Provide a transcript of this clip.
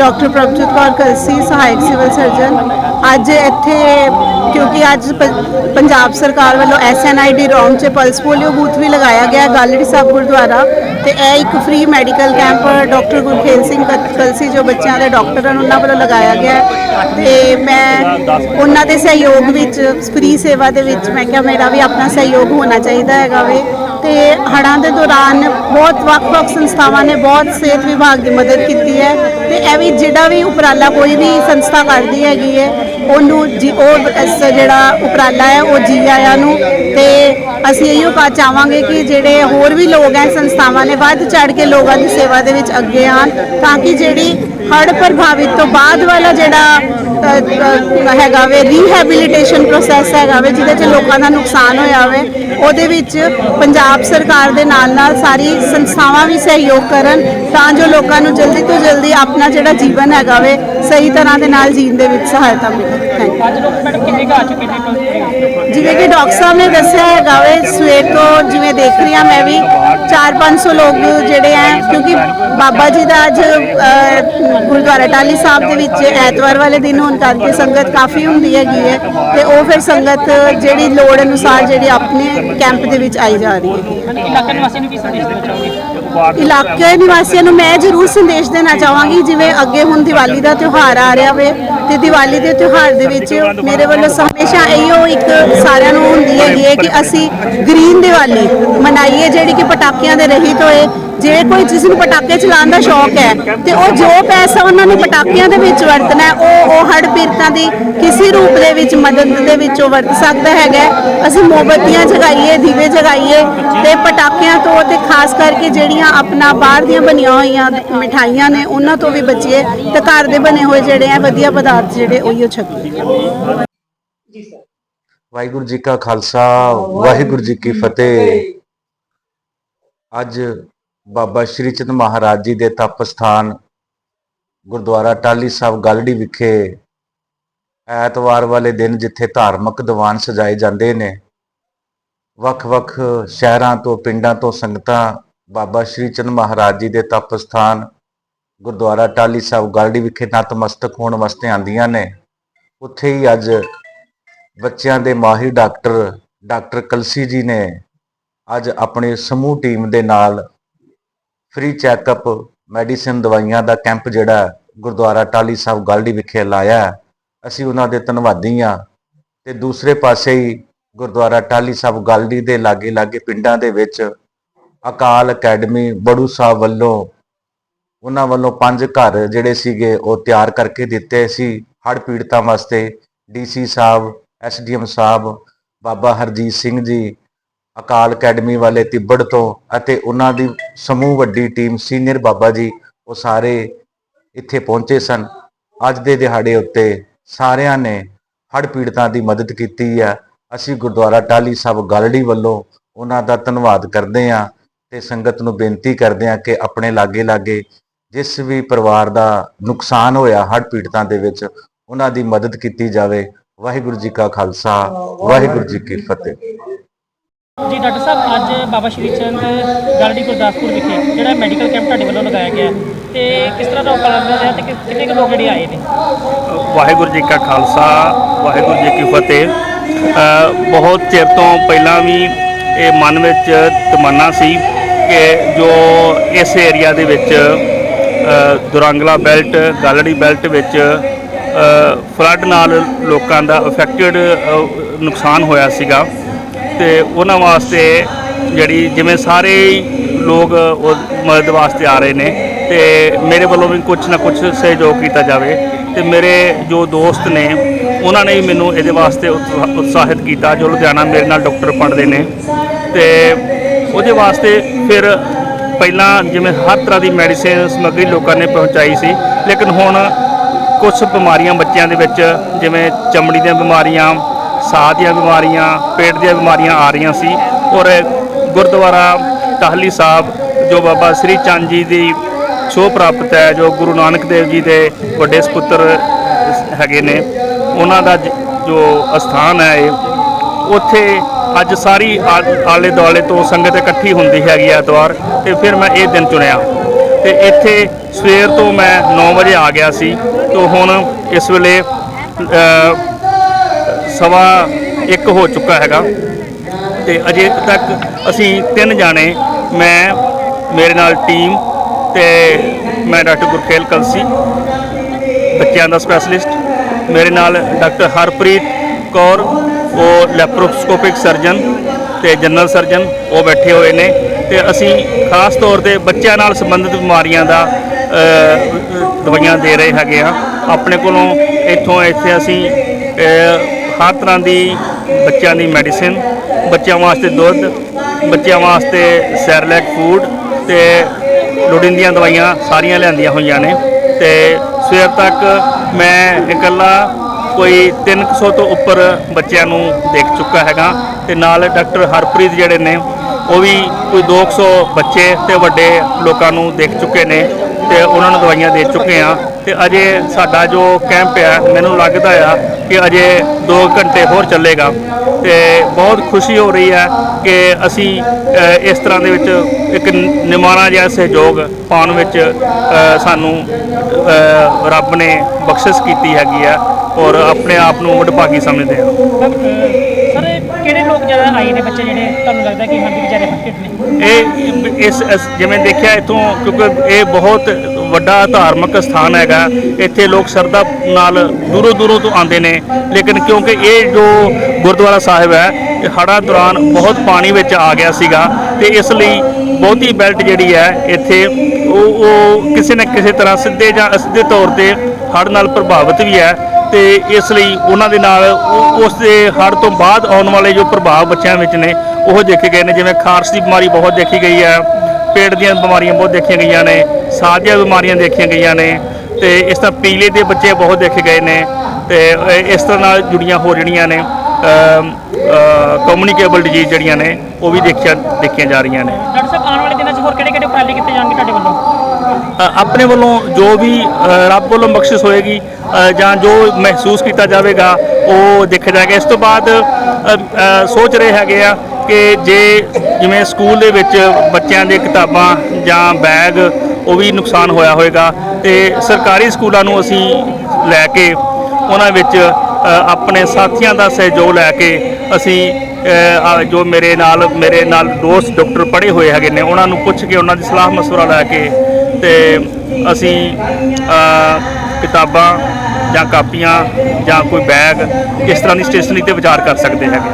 Doctor Prabhjot Kaur Kalsi ਸਹਾਇਕ civil surgeon. ਅੱਜ ਇੱਥੇ, ਕਿਉਂਕਿ ਅੱਜ ਪ- ਪੰਜਾਬ ਸਰਕਾਰ ਵੱਲੋਂ ਐਸਐਨਆਈਡੀ ਰੌਂਗ 'ਚ ਪਲਸ ਪੋਲੀਓ ਬੂਥ ਵੀ ਲਗਾਇਆ ਗਿਆ ਗਾਲੜੀ ਸਾਹਿਬ ਗੁਰਦੁਆਰਾ। ਤੇ ਇਹ ਇੱਕ free medical camp doctor Gurkhel Singh Kalsi, ਜੋ ਬੱਚਿਆਂ ਦੇ ਡਾਕਟਰ ਹਨ, ਉਹਨਾਂ ਵੱਲੋਂ ਲਗਾਇਆ ਗਿਆ ਹੈ। ਤੇ ਮੈਂ ਉਹਨਾਂ ਦੇ ਸਹਿਯੋਗ ਵਿੱਚ ਫ੍ਰੀ ਸੇਵਾ ਦੇ ਵਿੱਚ, ਮੈਂ ਕਿਹਾ ਮੇਰਾ ਵੀ ਆਪਣਾ ਸਹਿਯੋਗ ਹੋਣਾ ਚਾਹੀਦਾ ਹੈਗਾ ਵੇ। ਤੇ ਹੜ੍ਹਾਂ ਦੇ ਦੌਰਾਨ ਬਹੁਤ ਵੱਖ-ਵੱਖ ਸੰਸਥਾਵਾਂ ਨੇ ਬਹੁਤ ਸਿਹਤ ਵਿਭਾਗ ਦੀ ਮਦਦ ਕੀਤੀ ਹੈ ਤੇ ਇਹ ਵੀ ਜਿਹੜਾ ਵੀ ਉਪਰਾਲਾ ਕੋਈ ਵੀ ਸੰਸਥਾ ਕਰਦੀ ਹੈਗੀ ਹੈ, ਉਹਨੂੰ ਜੀ, ਉਹ ਇਸ ਜਿਹੜਾ ਉਪਰਾਲਾ ਹੈ, ਉਹ ਜੀ ਆਇਆਂ ਨੂੰ ਤੇ ਅਸੀਂ ਇਹੋ ਕਾ ਚਾਹਾਂਗੇ ਕਿ ਜਿਹੜੇ ਹੋਰ ਵੀ ਲੋਕ ਹੈ, ਸੰਸਥਾਵਾਂ ਨੇ ਵੱਧ ਚੜ ਕੇ ਲੋਕਾਂ ਦੀ ਸੇਵਾ ਦੇ ਵਿੱਚ ਅੱਗੇ ਆਉਣ ਤਾਂ ਕਿ ਜਿਹੜੀ ਹੜ੍ਹ ਪ੍ਰਭਾਵਿਤ ਤੋਂ ਬਾਅਦ ਵਾਲਾ ਜਿਹੜਾ ਹੈਗਾ ਵੇ ਰੀਹੈਬਿਲਿਟੇਸ਼ਨ ਪ੍ਰੋਸੈਸ ਹੈਗਾ ਵੇ, ਜਿਹਦੇ 'ਚ ਲੋਕਾਂ ਦਾ ਨੁਕਸਾਨ ਹੋਇਆ ਵੇ, ਉਹਦੇ ਵਿੱਚ ਪੰਜਾਬ ਆਪ ਸਰਕਾਰ ਦੇ ਨਾਲ ਨਾਲ ਸਾਰੀ ਸੰਸਥਾਵਾਂ ਵੀ ਸਹਿਯੋਗ ਕਰਨ ਤਾਂ ਜੋ ਲੋਕਾਂ ਨੂੰ ਜਲਦੀ ਤੋਂ ਜਲਦੀ ਆਪਣਾ ਜਿਹੜਾ ਜੀਵਨ ਹੈਗਾ ਵੇ ਸਹੀ ਤਰ੍ਹਾਂ ਦੇ ਨਾਲ ਜੀਣ ਦੇ ਵਿੱਚ ਸਹਾਇਤਾ ਮਿਲੇ। ਥੈਂਕ ਯੂ ਜਿਵੇਂ ਕਿ ਡਾਕਟਰ ਸਾਹਿਬ ਨੇ ਦੱਸਿਆ ਹੈਗਾ ਵੇ, ਸਵੇਰ ਤੋਂ ਜਿਵੇਂ ਦੇਖ ਰਹੀ ਹਾਂ ਮੈਂ ਵੀ 4-500 ਲੋਕ ਜਿਹੜੇ ਹੈ ਕਿਉਂਕਿ ਬਾਬਾ ਜੀ ਦਾ ਅੱਜ ਗੁਰਦੁਆਰਾ ਟਾਲੀ ਸਾਹਿਬ ਦੇ ਵਿੱਚ ਐਤਵਾਰ ਵਾਲੇ ਦਿਨ ਹੋਣ ਕਰਕੇ ਸੰਗਤ ਕਾਫੀ ਹੁੰਦੀ ਹੈਗੀ ਹੈ ਤੇ ਉਹ ਫਿਰ ਸੰਗਤ ਜਿਹੜੀ ਲੋੜ ਅਨੁਸਾਰ ਜਿਹੜੀ ਆਪਣੇ ਕੈਂਪ ਦੇ ਵਿੱਚ ਆਈ ਜਾ ਰਹੀ ਹੈ। ਹਾਂਜੀ ਨਿਵਾਸੀਆਂ ਨੂੰ ਕੀ ਸੰਦੇਸ਼ ਦੇਣਾ ਚਾਹੋਗੇ? ਇਲਾਕੇ ਨਿਵਾਸੀਆਂ ਨੂੰ ਮੈਂ ਜ਼ਰੂਰ ਸੰਦੇਸ਼ ਦੇਣਾ ਚਾਹਾਂਗੀ, ਜਿਵੇਂ ਅੱਗੇ ਹੁਣ ਦੀਵਾਲੀ ਦਾ ਤਿਉਹਾਰ ਆ ਰਿਹਾ ਵੇ, ਤੇ ਦੀਵਾਲੀ ਦੇ ਤਿਉਹਾਰ ਦੇ ਵਿੱਚ ਮੇਰੇ ਵੱਲੋਂ ਹਮੇਸ਼ਾ ਇਹੋ ਇੱਕ ਸਾਰਿਆਂ ਨੂੰ ਹੁੰਦੀ ਹੈਗੀ ਹੈ ਕਿ ਅਸੀਂ ਗ੍ਰੀਨ ਦੀਵਾਲੀ ਮਨਾਈਏ, ਜਿਹੜੀ ਕਿ ਪਟਾਕਿਆਂ ਦੇ ਰਹਿਤ ਹੋਏ ਜੇ ਕੋਈ ਜਿਸ ਨੂੰ ਪਟਾਕੇ ਚਲਾਉਣ ਦਾ ਸ਼ੌਕ ਹੈ ਤੇ ਉਹ ਜੋ ਪੈਸਾ ਉਹਨਾਂ ਨੇ ਪਟਾਕਿਆਂ ਦੇ ਵਿੱਚ ਵਰਤਣਾ ਉਹ ਉਹ ਹੜ ਪੀੜਤਾਂ ਦੀ ਕਿਸੇ ਰੂਪ ਦੇ ਵਿੱਚ ਮਦਦ ਦੇ ਵਿੱਚ ਉਹ ਵਰਤ ਸਕਦਾ ਹੈਗਾ ਅਸੀਂ ਮੋਮਬੱਤੀਆਂ ਜਗਾਈਏ, ਦੀਵੇ ਜਗਾਈਏ ਤੇ ਪਟਾਕਿਆਂ ਤੋਂ ਤੇ ਖਾਸ ਕਰਕੇ ਜਿਹੜੀਆਂ ਆਪਣਾ ਬਾਹਰ ਦੀਆਂ ਬਣੀਆਂ ਹੋਈਆਂ ਮਿਠਾਈਆਂ ਨੇ, ਉਹਨਾਂ ਤੋਂ ਵੀ ਬਚੀਏ ਤੇ ਘਰ ਦੇ ਬਣੇ ਹੋਏ ਜਿਹੜੇ ਆ, ਵਧੀਆ ਪਦਾਰਥ ਜਿਹੜੇ ਉਹੀਓ ਛਕੀਏ। ਵਾਹਿਗੁਰੂ ਜੀ ਕਾ ਖਾਲਸਾ, ਵਾਹਿਗੁਰੂ ਜੀ ਕੀ ਫਤਿਹ। ਅੱਜ ਬਾਬਾ ਸ਼੍ਰੀ ਚੰਦ ਮਹਾਰਾਜ ਜੀ ਦੇ ਤਪ ਸਥਾਨ ਗੁਰਦੁਆਰਾ ਟਾਲੀ ਸਾਹਿਬ ਗਲੜੀ ਵਿਖੇ ਐਤਵਾਰ ਵਾਲੇ ਦਿਨ ਜਿੱਥੇ ਧਾਰਮਿਕ ਦੀਵਾਨ ਸਜਾਏ ਜਾਂਦੇ ਨੇ, ਵੱਖ-ਵੱਖ ਸ਼ਹਿਰਾਂ ਤੋਂ, ਪਿੰਡਾਂ ਤੋਂ ਸੰਗਤਾਂ ਬਾਬਾ ਸ਼੍ਰੀ ਚੰਦ ਮਹਾਰਾਜ ਜੀ ਦੇ ਤਪ ਸਥਾਨ ਗੁਰਦੁਆਰਾ ਟਾਲੀ ਸਾਹਿਬ ਗਲੜੀ ਵਿਖੇ ਨਤਮਸਤਕ ਹੋਣ ਵਾਸਤੇ ਆਂਦੀਆਂ ਨੇ। ਉੱਥੇ ਹੀ ਅੱਜ ਬੱਚਿਆਂ ਦੇ ਮਾਹਿਰ ਡਾਕਟਰ ਡਾਕਟਰ ਕਲਸੀ ਜੀ ਨੇ ਅੱਜ ਆਪਣੀ ਸਮੂਹ ਟੀਮ ਦੇ ਨਾਲ ਫ੍ਰੀ ਚੈੱਕਅਪ ਮੈਡੀਸਿਨ ਦਵਾਈਆਂ ਦਾ ਕੈਂਪ ਜਿਹੜਾ ਗੁਰਦੁਆਰਾ ਟਾਲੀ ਸਾਹਿਬ ਗਾਲਡੀ ਵਿਖੇ ਲਾਇਆ ਅਸੀਂ ਉਹਨਾਂ ਦੇ ਧੰਨਵਾਦੀ ਹਾਂ ਤੇ ਦੂਸਰੇ ਪਾਸੇ ਹੀ ਗੁਰਦੁਆਰਾ ਟਾਲੀ ਸਾਹਿਬ ਗਾਲਡੀ ਦੇ ਲਾਗੇ ਲਾਗੇ ਪਿੰਡਾਂ ਦੇ ਵਿੱਚ ਅਕਾਲ ਅਕੈਡਮੀ ਬੜੂ ਸਾਹਿਬ ਵੱਲੋਂ ਉਹਨਾਂ ਵੱਲੋਂ ਪੰਜ ਘਰ ਜਿਹੜੇ ਸੀਗੇ ਉਹ ਤਿਆਰ ਕਰਕੇ ਦਿੱਤੇ ਸੀ। ਹੜ੍ਹ ਪੀੜਤਾਂ ਵਾਸਤੇ DC sahib SDM sahib, Baba Harjeet Singh ji Akal Academy ਵਾਲੇ ਤਿੱਬੜ ਤੋਂ ਅਤੇ ਉਹਨਾਂ ਦੀ ਸਮੂਹ ਵੱਡੀ ਟੀਮ ਸੀਨੀਅਰ ਬਾਬਾ ਜੀ, ਉਹ ਸਾਰੇ ਇੱਥੇ ਪਹੁੰਚੇ ਸਨ। ਅੱਜ ਦੇ ਦਿਹਾੜੇ ਉੱਤੇ ਸਾਰਿਆਂ ਨੇ ਹੜ੍ਹ ਪੀੜਤਾਂ ਦੀ ਮਦਦ ਕੀਤੀ ਹੈ ਅਸੀਂ ਗੁਰਦੁਆਰਾ ਟਾਲੀ ਸਾਹਿਬ ਗਾਲੜੀ ਵੱਲੋਂ ਉਹਨਾਂ ਦਾ ਧੰਨਵਾਦ ਕਰਦੇ ਹਾਂ ਤੇ ਸੰਗਤ ਨੂੰ ਬੇਨਤੀ ਕਰਦੇ ਹਾਂ ਕਿ ਆਪਣੇ ਲਾਗੇ ਲਾਗੇ ਜਿਸ ਵੀ ਪਰਿਵਾਰ ਦਾ ਨੁਕਸਾਨ ਹੋਇਆ ਹੜ੍ਹ ਪੀੜਤਾਂ ਦੇ ਵਿੱਚ, ਉਹਨਾਂ ਦੀ ਮਦਦ ਕੀਤੀ ਜਾਵੇ। ਵਾਹਿਗੁਰੂ ਜੀ ਕਾ ਖਾਲਸਾ, ਵਾਹਿਗੁਰੂ ਜੀ ਕੀ ਫਤਿਹ। ਜੀ ਡਾਕਟਰ ਸਾਹਿਬ ਅੱਜ ਬਾਬਾ ਸ਼੍ਰੀ ਚੰਦ ਗਾਲੜੀ ਗੁਰਦਾਸਪੁਰ ਵਿਖੇ ਜਿਹੜਾ ਮੈਡੀਕਲ ਕੈਂਪ ਤੁਹਾਡੇ ਵੱਲੋਂ ਲਗਾਇਆ ਗਿਆ ਤੇ ਕਿਸ ਤਰ੍ਹਾਂ ਦਾ ਉਪਰਾਲਾ ਰਿਹਾ ਤੇ ਕਿ- ਕਿੰਨੇ ਕੁ ਲੋਕ ਜਿਹੜੇ ਆਏ ਨੇ? ਵਾਹਿਗੁਰੂ ਜੀ ਕਾ ਖਾਲਸਾ ਵਾਹਿਗੁਰੂ ਜੀ ਕੀ ਫਤਿਹ। ਅ, ਬਹੁਤ ਚਿਰ ਤੋਂ ਪਹਿਲਾਂ ਵੀ ਇਹ ਮਨ ਵਿੱਚ ਤਮੰਨਾ ਸੀ ਕਿ ਜੋ ਇਸ ਏਰੀਆ ਦੇ ਵਿੱਚ ਅ, ਦੁਰੰਗਲਾ ਬੈਲਟ ਗਾਲੜੀ ਬੈਲਟ ਵਿੱਚ ਫਲੱਡ ਨਾਲ ਲੋਕਾਂ ਦਾ ਅਫੈਕਟਡ ਨੁਕਸਾਨ ਹੋਇਆ ਸੀਗਾ। ਤੇ ਉਹਨਾਂ ਵਾਸਤੇ ਜਿਹੜੀ ਜਿਵੇਂ ਸਾਰੇ ਲੋਕ ਉਹ ਮਦਦ ਵਾਸਤੇ ਆ ਰਹੇ ਨੇ ਤੇ ਮੇਰੇ ਵੱਲੋਂ ਵੀ ਕੁਝ ਨਾ ਕੁਝ ਸਹਿਯੋਗ ਕੀਤਾ ਜਾਵੇ ਤੇ ਮੇਰੇ ਜੋ ਦੋਸਤ ਨੇ, ਉਹਨਾਂ ਨੇ ਵੀ ਮੈਨੂੰ ਇਹਦੇ ਵਾਸਤੇ ਉਤਸਾ- ਉਤਸ਼ਾਹਿਤ ਕੀਤਾ ਜੋ ਲੁਧਿਆਣਾ ਮੇਰੇ ਨਾਲ ਡਾਕਟਰ ਪੜ੍ਹਦੇ ਨੇ ਤੇ ਉਹਦੇ ਵਾਸਤੇ ਫਿਰ ਪਹਿਲਾਂ ਜਿਵੇਂ ਹਰ ਤਰ੍ਹਾਂ ਦੀ ਮੈਡੀਸਿਨ ਸਮੱਗਰੀ ਲੋਕਾਂ ਨੇ ਪਹੁੰਚਾਈ ਸੀ, ਲੇਕਿਨ ਹੁਣ ਕੁਝ ਬਿਮਾਰੀਆਂ ਬੱਚਿਆਂ ਦੇ ਵਿੱਚ ਜਿਵੇਂ ਚਮੜੀ ਦੀਆਂ ਬਿਮਾਰੀਆਂ ਸਾਹ ਦੀਆਂ ਬਿਮਾਰੀਆਂ, ਪੇਟ ਦੀਆਂ ਬਿਮਾਰੀਆਂ ਆ ਰਹੀਆਂ ਸੀ ਔਰ ਗੁਰਦੁਆਰਾ ਟਾਹਲੀ ਸਾਹਿਬ, ਜੋ ਬਾਬਾ ਸ੍ਰੀ ਚੰਦ ਜੀ ਦੀ ਛੋਹ ਪ੍ਰਾਪਤ ਹੈ, ਜੋ ਗੁਰੂ ਨਾਨਕ ਦੇਵ ਜੀ ਦੇ ਵੱਡੇ ਸੁਪੁੱਤਰ ਹੈਗੇ ਨੇ, ਉਹਨਾਂ ਦਾ ਜੋ ਅਸਥਾਨ ਹੈ ਇਹ, ਉੱਥੇ ਅੱਜ ਸਾਰੀ ਆ- ਆਲੇ ਦੁਆਲੇ ਤੋਂ ਸੰਗਤ ਇਕੱਠੀ ਹੁੰਦੀ ਹੈਗੀ ਐਤਵਾਰ, ਤੇ ਫਿਰ ਮੈਂ ਇਹ ਦਿਨ ਚੁਣਿਆ। ਤੇ ਇੱਥੇ ਸਵੇਰ ਤੋਂ ਮੈਂ 9 ਵਜੇ ਆ ਗਿਆ ਸੀ, ਤੇ ਹੁਣ ਇਸ ਵੇਲੇ ਸਵਾ ਇੱਕ ਹੋ ਚੁੱਕਾ ਹੈਗਾ। ਤੇ ਅਜੇ ਤੱਕ ਅਸੀਂ ਤਿੰਨ ਜਾਣੇ, ਮੈਂ, ਮੇਰੇ ਨਾਲ ਟੀਮ ਤੇ ਮੈਂ ਡਾਕਟਰ ਗੁਰਖੇਲ ਕਲਸੀ, ਬੱਚਿਆਂ ਦਾ ਸਪੈਸ਼ਲਿਸਟ ਮੇਰੇ ਨਾਲ ਡਾਕਟਰ ਹਰਪ੍ਰੀਤ ਕੌਰ, ਉਹ ਲੈਪਰੋਸਕੋਪਿਕ ਸਰਜਨ ਤੇ ਜਨਰਲ ਸਰਜਨ ਉਹ ਬੈਠੇ ਹੋਏ ਨੇ। ਤੇ ਅਸੀਂ ਖਾਸ ਤੌਰ ਤੇ ਬੱਚਿਆਂ ਨਾਲ ਸੰਬੰਧਿਤ ਬਿਮਾਰੀਆਂ ਦਾ ਦਵਾਈਆਂ ਦੇ ਰਹੇ ਹੈਗੇ ਆ। ਆਪਣੇ ਕੋਲੋਂ ਇੱਥੋਂ ਇੱਥੇ ਅਸੀਂ ਹਰ ਤਰ੍ਹਾਂ ਦੀ ਬੱਚਿਆਂ ਦੀ ਮੈਡੀਸਿਨ ਬੱਚਿਆਂ ਵਾਸਤੇ ਦੁੱਧ, ਬੱਚਿਆਂ ਵਾਸਤੇ ਸੈਰਲੈਕ ਫੂਡ ਤੇ ਲੋੜੀਂਦੀਆਂ ਦਵਾਈਆਂ ਸਾਰੀਆਂ ਲਿਆਂਦੀਆਂ ਹੋਈਆਂ ਨੇ ਤੇ ਸਵੇਰ ਤੱਕ ਮੈਂ ਇਕੱਲਾ ਕੋਈ 300 ਤੋਂ ਉੱਪਰ ਬੱਚਿਆਂ ਨੂੰ ਦੇਖ ਚੁੱਕਾ ਹੈਗਾ ਤੇ ਨਾਲ ਡਾਕਟਰ ਹਰਪ੍ਰੀਤ ਜਿਹੜੇ ਨੇ, ਉਹ ਵੀ ਕੋਈ 200 ਬੱਚੇ ਤੇ ਵੱਡੇ ਲੋਕਾਂ ਨੂੰ ਦੇਖ ਚੁੱਕੇ ਨੇ। ਤੇ ਉਹਨਾਂ ਨੂੰ ਦਵਾਈਆਂ ਦੇ ਚੁੱਕੇ ਆ ਤੇ ਅਜੇ ਸਾਡਾ ਜੋ ਕੈਂਪ ਆ ਮੈਨੂੰ ਲੱਗਦਾ ਆ ਕਿ ਅਜੇ 2 ਘੰਟੇ ਹੋਰ ਚੱਲੇਗਾ। ਤੇ ਬਹੁਤ ਖੁਸ਼ੀ ਹੋ ਰਹੀ ਹੈ ਕਿ ਅਸੀਂ ਇਸ ਤਰ੍ਹਾਂ ਦੇ ਵਿੱਚ ਇੱਕ ਨਿਮਾਣਾ ਜਿਹਾ ਸਹਿਯੋਗ ਪਾਉਣ ਵਿੱਚ ਸਾਨੂੰ ਰੱਬ ਨੇ ਬਖਸ਼ਿਸ਼ ਕੀਤੀ ਹੈਗੀ ਆ ਔਰ ਆਪਣੇ ਆਪ ਨੂੰ ਵਡਭਾਗੀ ਸਮਝਦੇ ਹਾਂ। ਕਿਹੜੇ ਲੋਕ ਜ਼ਿਆਦਾ ਆਏ ਨੇ ਬੱਚੇ ਜਿਹੜੇ? ਤੁਹਾਨੂੰ ਲੱਗਦਾ ਕਿ ਹਾਂਜੀ ਵਿਚਾਰੇ ਫੱਕਿਟ ਨੇ? ਇਹ ਇਸ ਇਸ- ਜਿਵੇਂ ਦੇਖਿਆ ਇਥੋਂ, ਕਿਉਂਕਿ ਇਹ ਬਹੁਤ ਵੱਡਾ ਧਾਰਮਿਕ ਸਥਾਨ ਹੈਗਾ। ਇੱਥੇ ਲੋਕ ਸ਼ਰਧਾ ਨਾਲ ਦੂਰੋਂ ਦੂਰੋਂ ਤੋਂ ਆਉਂਦੇ ਨੇ। ਲੇਕਿਨ ਕਿਉਂਕਿ ਇਹ ਜੋ ਗੁਰਦੁਆਰਾ ਸਾਹਿਬ ਹੈ, ਇਹ ਹੜ੍ਹਾਂ ਦੌਰਾਨ ਬਹੁਤ ਪਾਣੀ ਵਿੱਚ ਆ ਗਿਆ ਸੀਗਾ ਤੇ ਇਸ ਲਈ ਬਹੁਤੀ ਬੈਲਟ ਜਿਹੜੀ ਹੈ, ਇੱਥੇ ਉਹ ਉਹ ਕਿਸੇ ਨਾ ਕਿਸੇ ਤਰ੍ਹਾਂ ਸਿੱਧੇ ਜਾਂ ਅਸਿੱਧੇ ਤੌਰ ਤੇ ਹੜ੍ਹ ਨਾਲ ਪ੍ਰਭਾਵਿਤ ਵੀ ਹੈ। ਤੇ ਇਸ ਲਈ ਉਹਨਾਂ ਦੇ ਨਾਲ ਉਹ- ਉਸ ਦੇ ਹੜ੍ਹ ਤੋਂ ਬਾਅਦ ਆਉਣ ਵਾਲੇ ਜੋ ਪ੍ਰਭਾਵ ਬੱਚਿਆਂ ਵਿੱਚ ਨੇ, ਉਹ ਦੇਖੇ ਗਏ ਨੇ, ਜਿਵੇਂ ਖਾਰਸ਼ ਦੀ ਬਿਮਾਰੀ ਬਹੁਤ ਦੇਖੀ ਗਈ ਹੈ, ਪੇਟ ਦੀਆਂ ਬਿਮਾਰੀਆਂ ਬਹੁਤ ਦੇਖੀਆਂ ਗਈਆਂ ਨੇ, ਸਾਹ ਦੀਆਂ ਬਿਮਾਰੀਆਂ ਦੇਖੀਆਂ ਗਈਆਂ ਨੇ ਤੇ ਇਸ ਤਰ੍ਹਾਂ ਪੀਲੇ ਦੇ ਬੱਚੇ ਬਹੁਤ ਦੇਖੇ ਗਏ ਨੇ ਤੇ ਇਸ ਤਰ੍ਹਾਂ ਨਾਲ ਜੁੜੀਆਂ ਹੋ ਜਿਹੜੀਆਂ ਨੇ ਕਮਿਊਨੀਕੇਬਲ ਡਿਜ਼ੀਜ਼ ਜਿਹੜੀਆਂ ਨੇ, ਉਹ ਵੀ ਦੇਖਿਆ ਦੇਖੀਆਂ ਜਾ ਰਹੀਆਂ ਨੇ। ਡਾਕਟਰ ਸਾਹਿਬ, ਆਉਣ ਵਾਲੇ ਦਿਨਾਂ ਹੋਰ ਕਿਹੜੇ ਕਿਹੜੇ ਉਪਰਾਲੇ ਕੀਤੇ ਜਾਣਗੇ ਤੁਹਾਡੇ ਵੱਲੋਂ? ਆਪਣੇ ਵੱਲੋਂ ਜੋ ਵੀ ਰੱਬ ਵੱਲੋਂ ਬਖਸ਼ਿਸ਼ ਹੋਏਗੀ ਜਾਂ ਜੋ ਮਹਿਸੂਸ ਕੀਤਾ ਜਾਵੇਗਾ, ਉਹ ਦੇਖਿਆ ਜਾਏਗਾ। ਇਸ ਤੋਂ ਬਾਅਦ ਸੋਚ ਰਹੇ ਹੈਗੇ ਆ ਕਿ ਜੇ ਜਿਵੇਂ ਸਕੂਲ ਦੇ ਵਿੱਚ ਬੱਚਿਆਂ ਦੇ ਕਿਤਾਬਾਂ ਜਾਂ ਬੈਗ, ਉਹ ਵੀ ਨੁਕਸਾਨ ਹੋਇਆ ਹੋਵੇਗਾ ਤੇ ਸਰਕਾਰੀ ਸਕੂਲਾਂ ਨੂੰ ਅਸੀਂ ਲੈ ਕੇ, ਉਹਨਾਂ ਵਿੱਚ ਆਪਣੇ ਸਾਥੀਆਂ ਦਾ ਸਹਿਯੋਗ ਲੈ ਕੇ ਅਸੀਂ ਜੋ ਮੇਰੇ ਨਾਲ ਮੇਰੇ ਨਾਲ ਦੋਸਤ ਡਾਕਟਰ ਪੜ੍ਹੇ ਹੋਏ ਹੈਗੇ ਨੇ, ਉਹਨਾਂ ਨੂੰ ਪੁੱਛ ਕੇ ਉਹਨਾਂ ਦੀ ਸਲਾਹ ਮਸ਼ਵਰਾ ਲੈ ਕੇ ਤੇ ਅਸੀਂ ਕਿਤਾਬਾਂ ਜਾਂ ਕਾਪੀਆਂ ਜਾਂ ਕੋਈ ਬੈਗ ਇਸ ਤਰ੍ਹਾਂ ਦੀ ਸਟੇਸ਼ਨਰੀ ਤੇ ਵਿਚਾਰ ਕਰ ਸਕਦੇ ਹੈਗੇ।